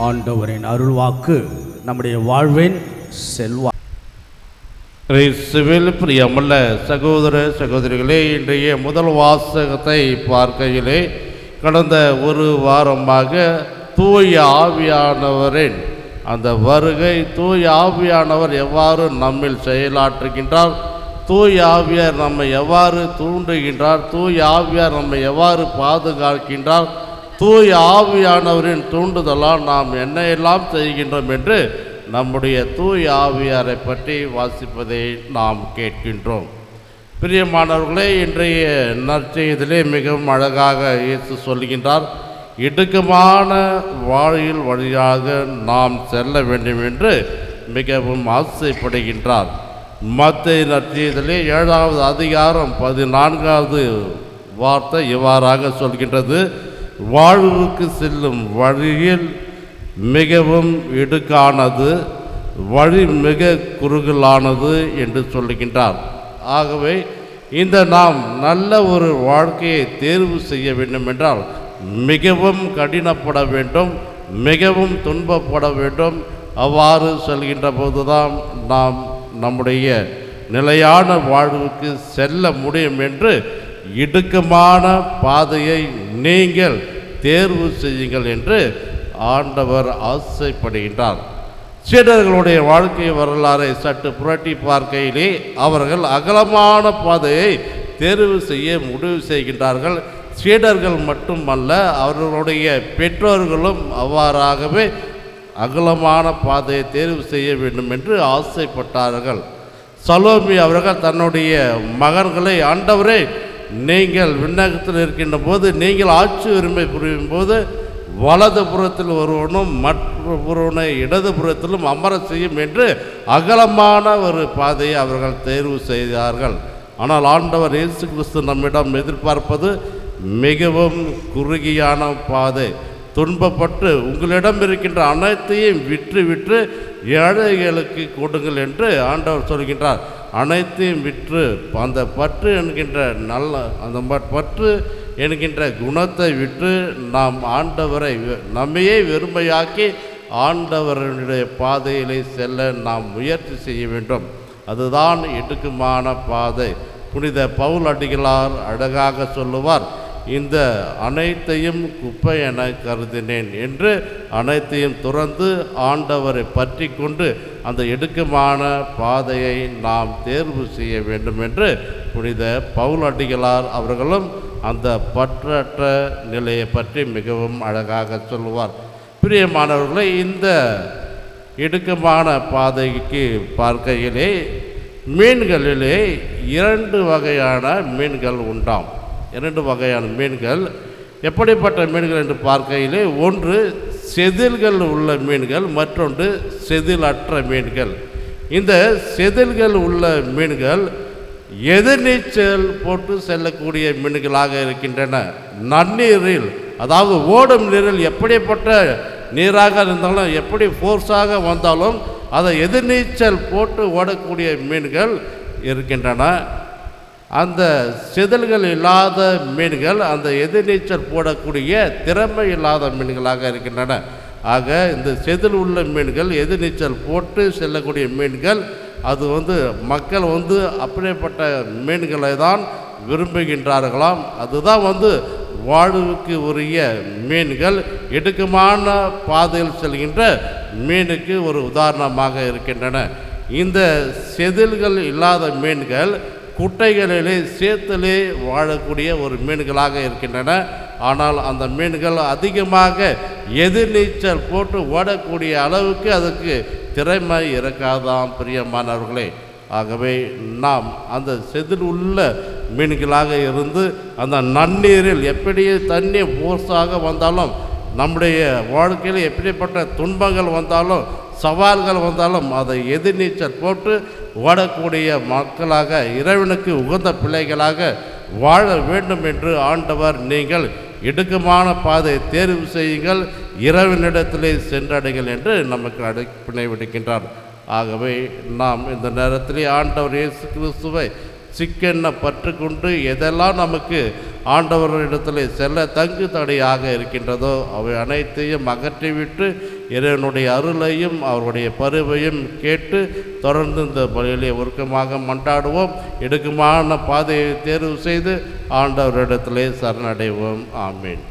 ஆண்டவரின் அருள்வாக்கு நம்முடைய வாழ்வின் செல்வா கிறிஸ்துவில் பிரியமுள்ள சகோதர சகோதரிகளே இன்றைய முதல் வாசகத்தை பார்க்கையிலே கடந்த ஒரு வாரமாக தூய ஆவியானவரின் அந்த வருகை தூய ஆவியானவர் எவ்வாறு நம்மில் செயலாற்றுகின்றார் தூய ஆவியார் நம்மை எவ்வாறு தூண்டுகின்றார் தூய ஆவியார் நம்மை எவ்வாறு பாதுகாக்கின்றார் தூய ஆவியானவரின் தூண்டுதலால் நாம் என்ன எல்லாம் செய்கின்றோம் என்று நம்முடைய தூய ஆவியாரை பற்றி வாசிப்பதை நாம் கேட்கின்றோம். பிரியமானவர்களே இன்றைய நற்செய்திலே மிகவும் அழகாக இயேசு சொல்கின்றார் இடுக்கமான வாழ்வில் வழியாக நாம் செல்ல வேண்டும் என்று மிகவும் ஆசைப்படுகின்றார். மத்திய நற்செய்திலே ஏழாவது அதிகாரம் பதினான்காவது வார்த்தை இவ்வாறாக சொல்கின்றது வாழ்வுக்கு செல்லும் வழியில் மிகவும் இடுக்கானது வழி மிக குறுகலானது என்று சொல்லுகின்றார். ஆகவே இந்த நாம் நல்ல ஒரு வாழ்க்கையை தேர்வு செய்ய வேண்டும் என்றால் மிகவும் கடினப்பட வேண்டும் மிகவும் துன்பப்பட வேண்டும். அவ்வாறு சொல்கின்ற போதுதான் நாம் நம்முடைய நிலையான வாழ்வுக்கு செல்ல முடியும் என்று இடுக்கமான பாதையை நீங்கள் தேர்வு செய்யுங்கள் என்று ஆண்டவர் ஆசைப்படுகின்றார். சீடர்களுடைய வாழ்க்கை வரலாறை சற்று புரட்டி பார்க்கையிலே அவர்கள் அகலமான பாதையை தேர்வு செய்ய முடிவு செய்கின்றார்கள். சீடர்கள் மட்டுமல்ல அவர்களுடைய பெற்றோர்களும் அவ்வாறாகவே அகலமான பாதையை தேர்வு செய்ய வேண்டும் என்று ஆசைப்பட்டார்கள். சலோமி அவர்கள் தன்னுடைய மகன்களை ஆண்டவரே நீங்கள் விண்ணகத்தில் இருக்கின்ற போது நீங்கள் ஆட்சி உரிமை புரியும் போது வலது புறத்தில் ஒருவனும் மற்ற ஒருவனை இடது புறத்திலும் அமர செய்யும் என்று அகலமான ஒரு பாதையை அவர்கள் தேர்வு செய்தார்கள். ஆனால் ஆண்டவர் இயேசு கிறிஸ்து நம்மிடம் எதிர்பார்ப்பது மிகவும் குறுகியான பாதை. துன்பப்பட்டு உங்களிடம் இருக்கின்ற அனைத்தையும் விற்று விற்று ஏழைகளுக்கு கொடுங்கள் என்று ஆண்டவர் சொல்கின்றார். அனைத்தையும் விற்று அந்த பற்று என்கின்ற நல்ல அந்த பற்று என்கின்ற குணத்தை விற்று நாம் ஆண்டவரை வெ- நம்மையே வெறுமையாக்கி ஆண்டவருடைய பாதையிலே செல்ல நாம் முயற்சி செய்ய வேண்டும். அதுதான் இடுக்குமான பாதை. புனித பவுல் அடிகளார் அழகாக சொல்லுவார் இந்த அனைத்தையும் குப்பை என கருதினேன் என்று அனைத்தையும் துறந்து ஆண்டவரை பற்றி கொண்டு அந்த இடுக்கமான பாதையை நாம் தேர்வு செய்ய வேண்டும் என்று புனித பவுல் அடிகளார் அவர்களும் அந்த பற்றற்ற நிலையை பற்றி மிகவும் அழகாக சொல்லுவார். பிரியமானவர்களை இந்த இடுக்கமான பாதைக்கு பார்க்கையிலே மீன்களிலே இரண்டு வகையான மீன்கள் உண்டாம். இரண்டு வகையான மீன்கள். எப்படிப்பட்ட மீன்கள் என்று பார்க்கையிலே ஒன்று செதில்கள் உள்ள மீன்கள் மற்றொன்று செதிலற்ற மீன்கள். இந்த செதில்கள் உள்ள மீன்கள் எதிர்நீச்சல் போட்டு செல்லக்கூடிய மீன்களாக இருக்கின்றன. நன்னீரில் அதாவது ஓடும் நீரில் எப்படிப்பட்ட நீராக இருந்தாலும் எப்படி ஃபோர்ஸாக வந்தாலும் அதை எதிர்நீச்சல் போட்டு ஓடக்கூடிய மீன்கள் இருக்கின்றன. அந்த செதில்கள் இல்லாத மீன்கள் அந்த எதிர்நீச்சல் போடக்கூடிய திறமை இல்லாத மீன்களாக இருக்கின்றன. ஆக இந்த செதில் உள்ள மீன்கள் எதிர்நீச்சல் போட்டு செல்லக்கூடிய மீன்கள் அது வந்து மக்கள் வந்து அப்படிப்பட்ட மீன்களை தான் விரும்புகின்றார்களாம். அதுதான் வந்து வாழ்வுக்கு உரிய மீன்கள். இடுக்கமான பாதையில் செல்கின்ற மீனுக்கு ஒரு உதாரணமாக இருக்கின்றன. இந்த செதில்கள் இல்லாத மீன்கள் குட்டைகளிலே சேத்திலே வாழக்கூடிய ஒரு மீன்களாக இருக்கின்றன. ஆனால் அந்த மீன்கள் அதிகமாக எதிர்நீச்சல் போட்டு ஓடக்கூடிய அளவுக்கு அதுக்கு திறமை இருக்காதாம் பிரியமானவர்களே. ஆகவே நாம் அந்த செதில் உள்ள மீன்களாக இருந்து அந்த நன்னீரில் எப்படி தண்ணி போர்ஸாக வந்தாலும் நம்முடைய வாழ்க்கையில் எப்படிப்பட்ட துன்பங்கள் வந்தாலும் சவால்கள் வந்தாலும் அதை எதிர்நீச்சல் போட்டு ஓடக்கூடிய மக்களாக இறைவனுக்கு உகந்த பிள்ளைகளாக வாழ வேண்டும் என்று ஆண்டவர் நீங்கள் இடுக்கமான பாதை தேர்வு செய்யுங்கள். இரவினிடத்திலே சென்றடைங்கள் என்று நமக்கு அழைப்பினை விடுக்கின்றார். ஆகவே நாம் இந்த நேரத்திலே ஆண்டவர் இயேசு கிறிஸ்துவை சிக்கென்ன பற்றுக்கொண்டு எதெல்லாம் நமக்கு ஆண்டவரிடத்தில் செல்ல தங்கு தடையாக இருக்கின்றதோ அவை அனைத்தையும் அகற்றிவிட்டு இறைவனுடைய அருளையும் அவருடைய பருவையும் கேட்டு தொடர்ந்து இந்த பலியிலே உருக்கமாக மண்டாடுவோம் எடுக்குமான பாதையை தேர்வு செய்து ஆண்டவரிடத்திலே சரணடைவோம். ஆமீன்.